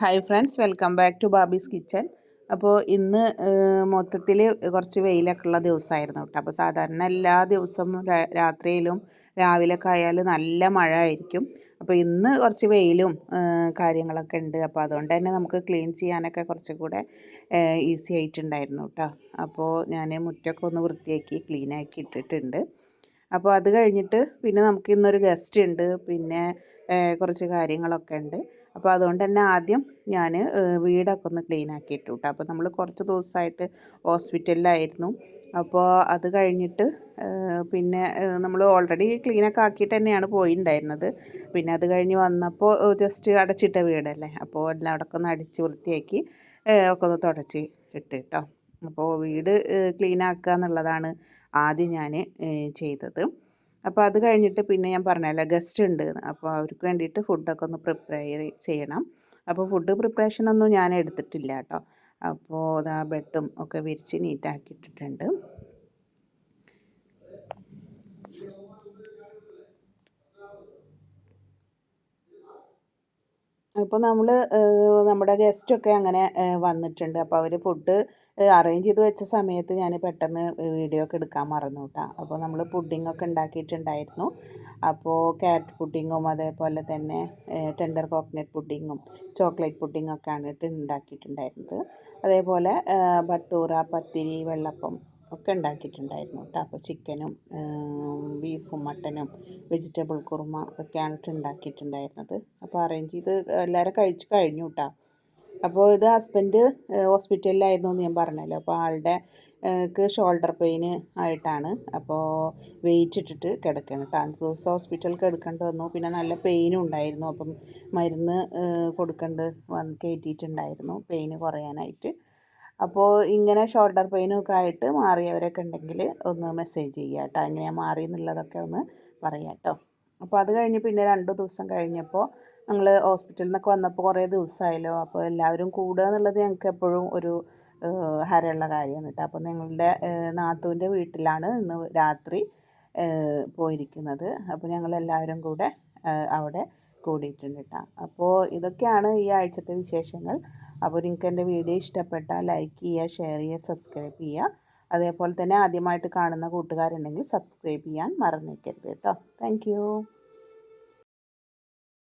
Hi friends welcome back to Babi's kitchen അപ്പോൾ ഇന്ന് മൊത്തത്തിൽ കുറച്ച് വെയിലൊക്കെ ഉള്ള ദിവസമായിരുന്നു കേട്ടോ. അപ്പോൾ സാധാരണ എല്ലാ ദിവസവും രാത്രിയിലും രാവിലെയൊക്കെ ആയാൽ നല്ല മഴ ആയിരിക്കും അപ്പോൾ ഇന്ന് കുറച്ച് വെയിലും കാര്യങ്ങളൊക്കെ ഉണ്ട്. അപ്പോൾ അതുകൊണ്ട് തന്നെ നമുക്ക് ക്ലീൻ ചെയ്യാനൊക്കെ കുറച്ചും കൂടെ ഈസി ആയിട്ടുണ്ടായിരുന്നു കേട്ടോ. അപ്പോൾ ഞാൻ മുറ്റമൊക്കെ ഒന്ന് വൃത്തിയാക്കി ക്ലീനാക്കി ഇട്ടിട്ടുണ്ട്. അപ്പോൾ അത് കഴിഞ്ഞിട്ട് പിന്നെ നമുക്ക് ഇന്നൊരു ഗസ്റ്റ് ഉണ്ട്. പിന്നെ കുറച്ച് കാര്യങ്ങളൊക്കെ ഉണ്ട്. അപ്പോൾ അതുകൊണ്ട് തന്നെ ആദ്യം ഞാൻ വീടൊക്കെ ഒന്ന് ക്ലീൻ ആക്കി ഇട്ടു കേട്ടോ അപ്പോൾ നമ്മൾ കുറച്ച് ദിവസമായിട്ട് ഹോസ്പിറ്റലിലായിരുന്നു. അപ്പോൾ അത് കഴിഞ്ഞിട്ട് പിന്നെ നമ്മൾ ഓൾറെഡി ക്ലീനൊക്കെ ആക്കിയിട്ട് തന്നെയാണ് പോയിണ്ടായിരുന്നത്. പിന്നെ അത് കഴിഞ്ഞ് വന്നപ്പോൾ ജസ്റ്റ് അടച്ചിട്ട വീടല്ലേ? അപ്പോൾ എല്ലാം അവിടെ ഒന്ന് അടിച്ച് വൃത്തിയാക്കി ഒക്കെ ഒന്ന് തുടച്ച് ഇട്ട് കേട്ടോ അപ്പോൾ വീട് ക്ലീൻ ആക്കുക എന്നുള്ളതാണ് ആദ്യം ഞാൻ ചെയ്തത്. അപ്പോൾ അത് കഴിഞ്ഞിട്ട് പിന്നെ ഞാൻ പറഞ്ഞല്ലോ ഗസ്റ്റ് ഉണ്ട്. അപ്പോൾ അവർക്ക് വേണ്ടിയിട്ട് ഫുഡൊക്കെ ഒന്ന് പ്രിപ്പയർ ചെയ്യണം. അപ്പോൾ ഫുഡ് പ്രിപ്പറേഷൻ ഒന്നും ഞാൻ എടുത്തിട്ടില്ല കേട്ടോ. അപ്പോൾ ആ ബെഡും ഒക്കെ വിരിച്ച് നീറ്റാക്കിയിട്ടിട്ടുണ്ട് ഇപ്പോൾ നമ്മൾ നമ്മുടെ ഗസ്റ്റൊക്കെ അങ്ങനെ വന്നിട്ടുണ്ട്. അപ്പോൾ അവർ ഫുഡ് അറേഞ്ച് ചെയ്ത് വെച്ച സമയത്ത് ഞാൻ പെട്ടെന്ന് വീഡിയോ ഒക്കെ എടുക്കാൻ മറന്നു കേട്ടോ അപ്പോൾ നമ്മൾ പുഡിങ്ങൊക്കെ ഉണ്ടാക്കിയിട്ടുണ്ടായിരുന്നു. അപ്പോൾ ക്യാരറ്റ് പുഡിങ്ങും അതേപോലെ തന്നെ ടെൻഡർ കോക്കനട്ട് പുഡിങ്ങും ചോക്ലേറ്റ് പുഡിങ്ങൊക്കെയാണ് ആണ് ഉണ്ടാക്കിയിട്ടുണ്ടായിരുന്നത്. അതേപോലെ ബട്ടൂറ പത്തിരി വെള്ളപ്പം ഒക്കെ ഉണ്ടാക്കിയിട്ടുണ്ടായിരുന്നു കേട്ടോ. അപ്പോൾ ചിക്കനും ബീഫും മട്ടനും വെജിറ്റബിൾ കുറുമ ഒക്കെയാണ് കേട്ടോ ഉണ്ടാക്കിയിട്ടുണ്ടായിരുന്നത്. അപ്പോൾ അറേഞ്ച് ചെയ്ത് എല്ലാവരും കഴിച്ച് കഴിഞ്ഞു കേട്ടോ. അപ്പോൾ ഇത് ഹസ്ബൻഡ് ഹോസ്പിറ്റലിലായിരുന്നു എന്ന് ഞാൻ പറഞ്ഞല്ലോ. അപ്പോൾ ആളുടെ ഷോൾഡർ പെയിൻ ആയിട്ടാണ്. അപ്പോൾ വെയിറ്റ് ഇട്ടിട്ട് കിടക്കണം കേട്ടോ. അഞ്ച് ദിവസം ഹോസ്പിറ്റലിൽ കിടക്കേണ്ടി വന്നു. പിന്നെ നല്ല പെയിനും ഉണ്ടായിരുന്നു. അപ്പം മരുന്ന് കൊടുക്കേണ്ടി വന്ന് കയറ്റിയിട്ടുണ്ടായിരുന്നു പെയിന് കുറയാനായിട്ട്. അപ്പോൾ ഇങ്ങനെ ഷോൾഡർ പെയിനൊക്കെ ആയിട്ട് മാറിയവരൊക്കെ ഉണ്ടെങ്കിൽ ഒന്ന് മെസ്സേജ് ചെയ്യുക കേട്ടോ എങ്ങനെയാണ് മാറി എന്നുള്ളതൊക്കെ ഒന്ന് പറയാം കേട്ടോ അപ്പോൾ അത് കഴിഞ്ഞ് പിന്നെ രണ്ട് ദിവസം കഴിഞ്ഞപ്പോൾ ഞങ്ങൾ ഹോസ്പിറ്റലിൽ നിന്നൊക്കെ വന്നപ്പോൾ കുറേ ദിവസമായല്ലോ അപ്പോൾ എല്ലാവരും കൂടുക എന്നുള്ളത് ഞങ്ങൾക്ക് എപ്പോഴും ഒരു ഹരമുള്ള കാര്യമാണ് കേട്ടോ അപ്പോൾ നിങ്ങളുടെ നാത്തൂന്റെ വീട്ടിലാണ് ഇന്ന് രാത്രി പോയിരിക്കുന്നത്. അപ്പോൾ ഞങ്ങളെല്ലാവരും കൂടെ അവിടെ കൂടിയിട്ടുണ്ട് കേട്ടോ അപ്പോൾ ഇതൊക്കെയാണ് ഈ ആഴ്ചത്തെ വിശേഷങ്ങൾ. അപ്പോൾ നിങ്ങൾക്ക് എന്റെ വീഡിയോ ഇഷ്ടപ്പെട്ടാൽ ലൈക്ക് ചെയ്യുക ഷെയർ ചെയ്യുക സബ്സ്ക്രൈബ് ചെയ്യുക. അതേപോലെ തന്നെ ആദ്യമായിട്ട് കാണുന്ന കൂട്ടുകാരുണ്ടെങ്കിൽ സബ്സ്ക്രൈബ് ചെയ്യാൻ മറന്നേക്കരുത് കേട്ടോ താങ്ക്